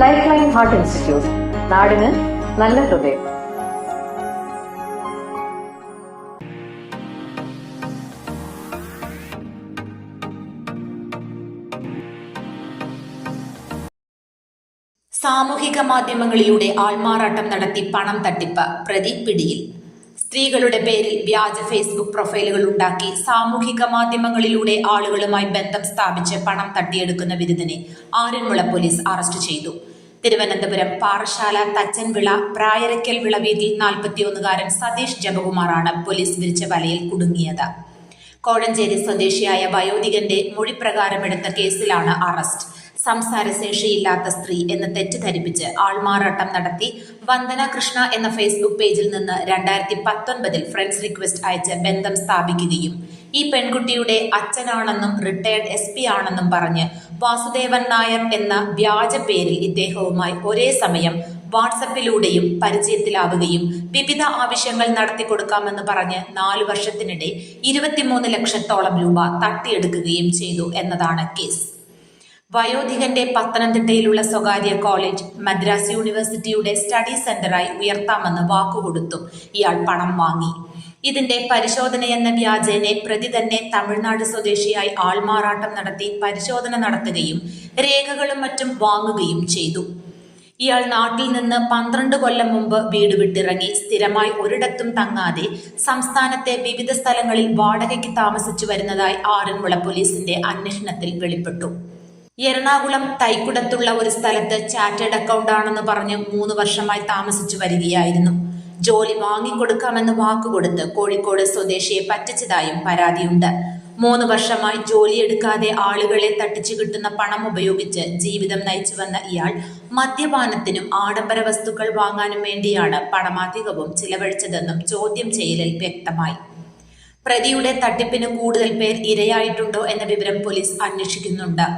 Life line heart institute നാടിന് നല്ല ഹൃദയം. സാമൂഹിക മാധ്യമങ്ങളിലൂടെ ആൾമാറാട്ടം നടത്തി പണം തട്ടിപ്പ് പ്രതി പിടിയിൽ. സ്ത്രീകളുടെ പേരിൽ വ്യാജ ഫേസ്ബുക്ക് പ്രൊഫൈലുകൾ ഉണ്ടാക്കി സാമൂഹിക മാധ്യമങ്ങളിലൂടെ ആളുകളുമായി ബന്ധം സ്ഥാപിച്ച് പണം തട്ടിയെടുക്കുന്ന വിരുദ്ധനെ ആരൻമുള പോലീസ് അറസ്റ്റ് ചെയ്തു. തിരുവനന്തപുരം പാറശാല തച്ചൻവിള പ്രായരക്കൽ വിള വീതി നാൽപ്പത്തിയൊന്നുകാരൻ സതീഷ് ജപകുമാറാണ് പോലീസ് വിരിച്ച വലയിൽ കുടുങ്ങിയത്. കോഴഞ്ചേരി സ്വദേശിയായ വയോധികന്റെ മൊഴിപ്രകാരമെടുത്ത കേസിലാണ് അറസ്റ്റ്. സംസാരശേഷിയില്ലാത്ത സ്ത്രീ എന്ന് തെറ്റിദ്ധരിപ്പിച്ച് ആൾമാറാട്ടം നടത്തി വന്ദന കൃഷ്ണ എന്ന ഫേസ്ബുക്ക് പേജിൽ നിന്ന് രണ്ടായിരത്തി പത്തൊൻപതിൽ ഫ്രണ്ട്സ് റിക്വസ്റ്റ് അയച്ച് ബന്ധം സ്ഥാപിക്കുകയും ഈ പെൺകുട്ടിയുടെ അച്ഛനാണെന്നും റിട്ടയർഡ് എസ് പി ആണെന്നും പറഞ്ഞ് വാസുദേവൻ നായർ എന്ന വ്യാജ പേരിൽ ഇദ്ദേഹവുമായി ഒരേ സമയം വാട്സപ്പിലൂടെയും പരിചയത്തിലാവുകയും വിവിധ ആവശ്യങ്ങൾ നടത്തി കൊടുക്കാമെന്ന് പറഞ്ഞ് നാലു വർഷത്തിനിടെ ഇരുപത്തിമൂന്ന് ലക്ഷത്തോളം രൂപ തട്ടിയെടുക്കുകയും ചെയ്തു എന്നതാണ് കേസ് വയോധികന്റെ പത്തനംതിട്ടയിലുള്ള സ്വകാര്യ കോളേജ് മദ്രാസ് യൂണിവേഴ്സിറ്റിയുടെ സ്റ്റഡി സെന്ററായി ഉയർത്താമെന്ന് വാക്കുകൊടുത്തു ഇയാൾ പണം വാങ്ങി. ഇതിന്റെ പരിശോധനയെന്ന വ്യാജേനെ പ്രതി തന്നെ തമിഴ്നാട് സ്വദേശിയായി ആൾമാറാട്ടം നടത്തി പരിശോധന നടത്തുകയും രേഖകളും മറ്റും വാങ്ങുകയും ചെയ്തു. ഇയാൾ നാട്ടിൽ നിന്ന് പന്ത്രണ്ട് കൊല്ലം മുമ്പ് വീട് വിട്ടിറങ്ങി സ്ഥിരമായി ഒരിടത്തും തങ്ങാതെ സംസ്ഥാനത്തെ വിവിധ സ്ഥലങ്ങളിൽ വാടകയ്ക്ക് താമസിച്ചു വരുന്നതായി ആറന്മുള പോലീസിന്റെ അന്വേഷണത്തിൽ വെളിപ്പെട്ടു. എറണാകുളം തൈക്കുടത്തുള്ള ഒരു സ്ഥലത്ത് ചാറ്റേഡ് അക്കൗണ്ട് ആണെന്ന് പറഞ്ഞ് മൂന്ന് വർഷമായി താമസിച്ചു വരികയായിരുന്നു. ജോലി വാങ്ങിക്കൊടുക്കാമെന്ന് വാക്കുകൊടുത്ത് കോഴിക്കോട് സ്വദേശിയെ പറ്റിച്ചതായും പരാതിയുണ്ട്. മൂന്ന് വർഷമായി ജോലിയെടുക്കാതെ ആളുകളെ തട്ടിച്ചു കിട്ടുന്ന പണം ഉപയോഗിച്ച് ജീവിതം നയിച്ചു വന്ന ഇയാൾ മദ്യപാനത്തിനും ആഡംബര വസ്തുക്കൾ വാങ്ങാനും വേണ്ടിയാണ് പണമധികവും ചിലവഴിച്ചതെന്നും ചോദ്യം ചെയ്യലിൽ വ്യക്തമായി. പ്രതിയുടെ തട്ടിപ്പിന് കൂടുതൽ പേർ ഇരയായിട്ടുണ്ടോ എന്ന വിവരം പോലീസ് അന്വേഷിക്കുന്നുണ്ട്.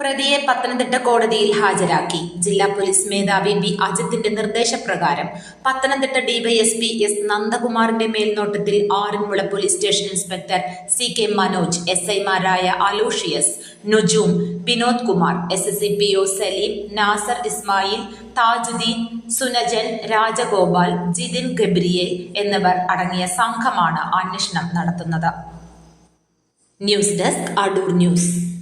പ്രതിയെ പത്തനംതിട്ട കോടതിയിൽ ഹാജരാക്കി. ജില്ലാ പോലീസ് മേധാവി ബി അജിത്തിന്റെ നിർദ്ദേശപ്രകാരം പത്തനംതിട്ട ഡിവൈഎസ്പി എസ്. നന്ദകുമാറിന്റെ മേൽനോട്ടത്തിൽ Aranmula police station inspector C. K. Manoj S. ഐമാരായ Aloysius Nujoom Vinod Kumar S. S. C. P. O. Salim Nasar Ismail Tajuddin Sunajan Rajagopal Jithin Gabriel എന്നിവർ അടങ്ങിയ സംഘമാണ് അന്വേഷണം നടത്തുന്നത്. News desk Adoor news.